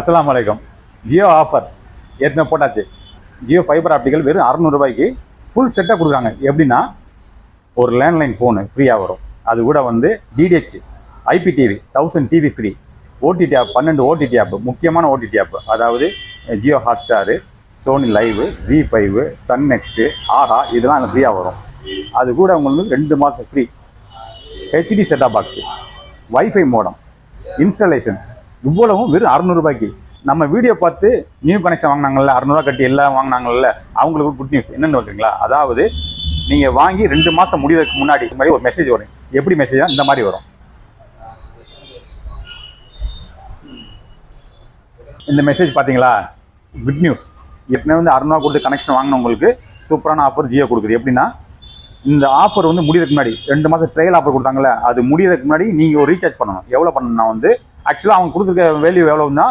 அஸ்லாம் வலைக்கம் ஜியோ ஆஃபர். ஏற்கனவே போட்டாச்சு. ஜியோ ஃபைபர் ஆப்டிக்கல் வெறும் அறநூறுபாய்க்கு ஃபுல் செட்டாக கொடுக்குறாங்க. எப்படின்னா ஒரு லேண்ட்லைன் ஃபோனு ஃப்ரீயாக வரும். அது கூட வந்து DTH IPTV thousand TV free OTT app பன்னெண்டு ஓடிடி ஆப் முக்கியமான ஓடிடி ஆப் அதாவது Jio Hotstar Sony LIV Zee five Sun NXT Aha இதெல்லாம் அங்கே ஃப்ரீயாக வரும். அது கூட அவங்களுக்கு ரெண்டு மாதம் ஃப்ரீ ஹெச்டி செட்டாக பாக்ஸு வைஃபை மோடம் இன்ஸ்டலேஷன் இவ்வளவும் வெறும் அறுநூறுபாய்க்கு நம்ம வீடியோ பார்த்து நியூ கனெக்ஷன் வாங்கினாங்கல்ல அறுநூறுவா கட்டி எல்லாம் வாங்கினாங்கல்ல அவங்களுக்கு குட் நியூஸ் என்னென்னு சொல்கிறீங்களா அதாவது நீங்கள் வாங்கி ரெண்டு மாதம் முடிவதற்கு முன்னாடி இந்த மாதிரி ஒரு மெசேஜ் வரும். எப்படி மெசேஜ் இந்த மாதிரி வரும். இந்த மெசேஜ் பார்த்தீங்களா? குட் நியூஸ் ஏற்கனவே வந்து அறுநூறுவா கொடுத்து கனெக்ஷன் வாங்கினவங்களுக்கு சூப்பரான ஆஃபர் ஜியோ கொடுக்குது. எப்படின்னா இந்த ஆஃபர் வந்து முடியறதுக்கு முன்னாடி ரெண்டு மாதம் ட்ரையல் ஆஃபர் கொடுத்தாங்களே அது முடியறதுக்கு முன்னாடி நீங்கள் ஒரு ரீசார்ஜ் பண்ணணும். எவ்வளோ பண்ணணும்னா வந்து ஆக்சுவலாக அவங்க கொடுத்துருக்க வேல்யூ எவ்வளோன்னா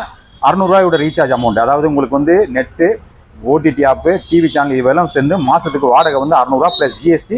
அறநூறுவாயோட ரீசார்ஜ் அமௌண்ட் அதாவது உங்களுக்கு வந்து net OTT app TV channel இவெல்லாம் சேர்ந்து மாதத்துக்கு வாடகை வந்து அறநூறுவா ப்ளஸ் ஜிஎஸ்டி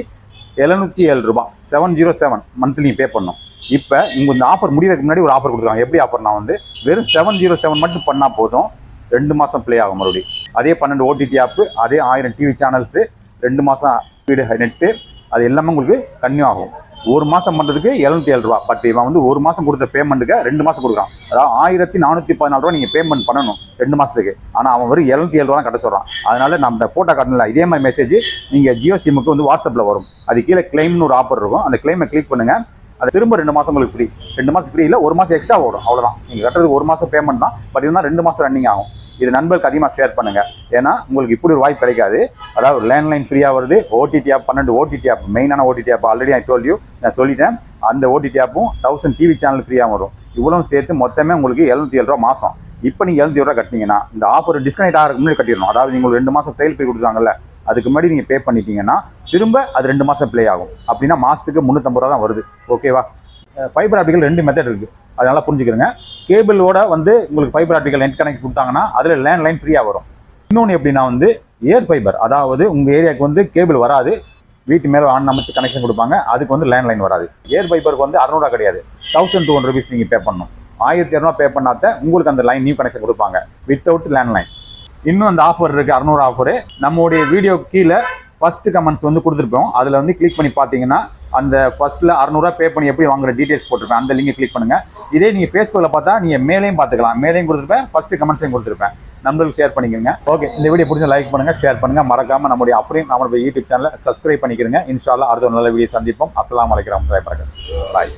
எழுநூற்றி ஏழு ரூபா செவன் ஜீரோ செவன் மந்த்லி நீங்கள் பே பண்ணணும். இப்போ உங்கள் இந்த ஆஃபர் முடிகிறதுக்கு முன்னாடி ஒரு ஆஃபர் கொடுக்குறாங்க. எப்படி ஆஃபர்னா வந்து வெறும் செவன் ஜீரோ செவன் மட்டும் பண்ணால் போதும். ரெண்டு மாதம் ப்ளே ஆகும் மறுபடியும். அதே பன்னெண்டு ஓடிடி ஆப்பு அதே ஆயிரம் டிவி சேனல்ஸு ரெண்டு மாதம் ஸ்பீடு நெட்டு அது எல்லாமே உங்களுக்கு கன்னியூ ஆகும். ஒரு மாதம் பண்ணுறதுக்கு எழுநூத்தி ஏழு ரூபா. பட் இவன் வந்து ஒரு மாதம் கொடுத்த பேமெண்ட்டுக்கு ரெண்டு மாதம் கொடுக்குறான். அதாவது ஆயிரத்தி நானூற்றி பதினாலு ரூபா நீங்கள் பேமெண்ட் பண்ணணும் ரெண்டு மாதத்துக்கு ஆனால் அவன் வெறும் எழுநூத்தி ஏழு ரூபா தான் கட்ட சொல்கிறான் அதனால் நம்ம இந்த ஃபோட்டோ காட்டல இதே மாதிரி மெசேஜ் நீங்கள் ஜியோ சிம்முக்கு வந்து வாட்ஸ்அப்பில் வரும். அது கீழே கிளைம்னு ஒரு ஆஃபர் இருக்கும். அந்த கிளைமை கிளிக் பண்ணுங்கள் அது திரும்ப ரெண்டு மாதம் உங்களுக்கு ஃப்ரீ ரெண்டு மாதம் ஃப்ரீ இல்லை ஒரு மாதம் எக்ஸ்ட்ரா ஓடும். அவ்வளோதான் நீங்கள் கட்டுறதுக்கு ஒரு மாதம் பேமெண்ட் தான். பட் இருந்தால் ரெண்டு மாதம் ரன்னிங் ஆகும். இது நண்பருக்கு அதிகமாக ஷேர் பண்ணுங்க. ஏன்னா உங்களுக்கு இப்படி ஒரு வாய்ப்பு கிடைக்காது. அதாவது லேண்ட்லைன் ஃப்ரீயாக வருது. ஓடிடி ஆப் பன்னெண்டு ஓடிடி ஆப் மெயினான OTT app already I told you நான் சொல்லிட்டேன். அந்த ஓடிடி ஆப்பும் தௌசண்ட் டிவி சேனல் ஃப்ரீயாக வரும். இவ்வளவு சேர்த்து மொத்தமே உங்களுக்கு எழுநூத்தி ஏழு ரூபா மாதம் இப்போ நீங்கள் எழுநூத்தி ரூபா கட்டினீங்கன்னா இந்த ஆஃபர் டிஸ்கனெக்ட் ஆகிறதுக்கு முன்னாடி கட்டிடணும். அதாவது நீங்கள் ரெண்டு மாதம் ட்ரையல் பே கொடுத்தாங்கல்ல அதுக்கு முன்னாடி நீங்கள் பே பண்ணிட்டீங்கன்னா திரும்ப அது ரெண்டு மாதம் ப்ளே ஆகும். அப்படின்னா மாதத்துக்கு முந்நூற்றம்பது ரூபா தான் வருது. ஓகேவா ஃபைபர் ஆப்டிக்கல் ரெண்டு மெத்தட் இருக்குது அதனால புரிஞ்சுக்கிறங்க. கேபிளோட வந்து உங்களுக்கு ஃபைபர் ஆப்டிக்கல் நெட் கனெக்ட் கொடுத்தாங்கன்னா அதில் லேண்ட்லைன் ஃப்ரீயாக வரும். இன்னொன்று எப்படின்னா வந்து ஏர் ஃபைபர் அதாவது உங்கள் ஏரியாவுக்கு வந்து கேபிள் வராது. வீட்டு மேலே ஆன் அமைச்சு கனெக்ஷன் கொடுப்பாங்க. அதுக்கு வந்து லேண்ட்லைன் வராது. ஏர் ஃபைபருக்கு வந்து அறநூறுவா கிடையாது. தௌசண்ட் டூ ஹண்ட்ரட் ருபீஸ் நீங்கள் பே பண்ணணும். ஆயிரத்தி இரநூறுவா பே பண்ணாத உங்களுக்கு அந்த லைன் நியூ கனெக்ஷன் கொடுப்பாங்க. வித்தவுட் லேண்ட்லைன் இன்னும் அந்த ஆஃபர் இருக்குது அறநூறு ஆஃபரு நம்மளுடைய வீடியோ கீழே ஃபஸ்ட்டு கமெண்ட்ஸ் வந்து கொடுத்துருப்போம். அதில் வந்து கிளிக் பண்ணி பார்த்தீங்கன்னா அந்த ஃபர்ஸ்ட்டில் அறநூறுவா பே பண்ணி எப்படி வாங்குற டீட்டெயில்ஸ் போட்டிருப்பேன். அந்த லிங்கை கிளிக் பண்ணுங்கள் இதே நீங்கள் ஃபேஸ்புக்கில் பார்த்தா நீங்கள் மேலேயும் பார்த்துக்கலாம். மேலேயும் கொடுத்துருப்பேன். ஃபஸ்ட்டு கமெண்ட்ஸையும் கொடுத்துருப்பேன். நம்மளுக்கு ஷேர் பண்ணிக்கோங்க. ஓகே இந்த வீடியோ பிடிச்ச லைக் பண்ணுங்கள் ஷேர் பண்ணுங்கள் மறக்காமல் நம்முடைய அப்படியும் நம்மளுடைய யூடியூப் சேனலை சப்ஸ்கிரைப் பண்ணிக்கிறங்க இன்ஷால்லா அடுத்த ஒரு நல்ல வீடியோ சந்திப்போம். அஸ்லாம் வலைக்கிறோம் பாய்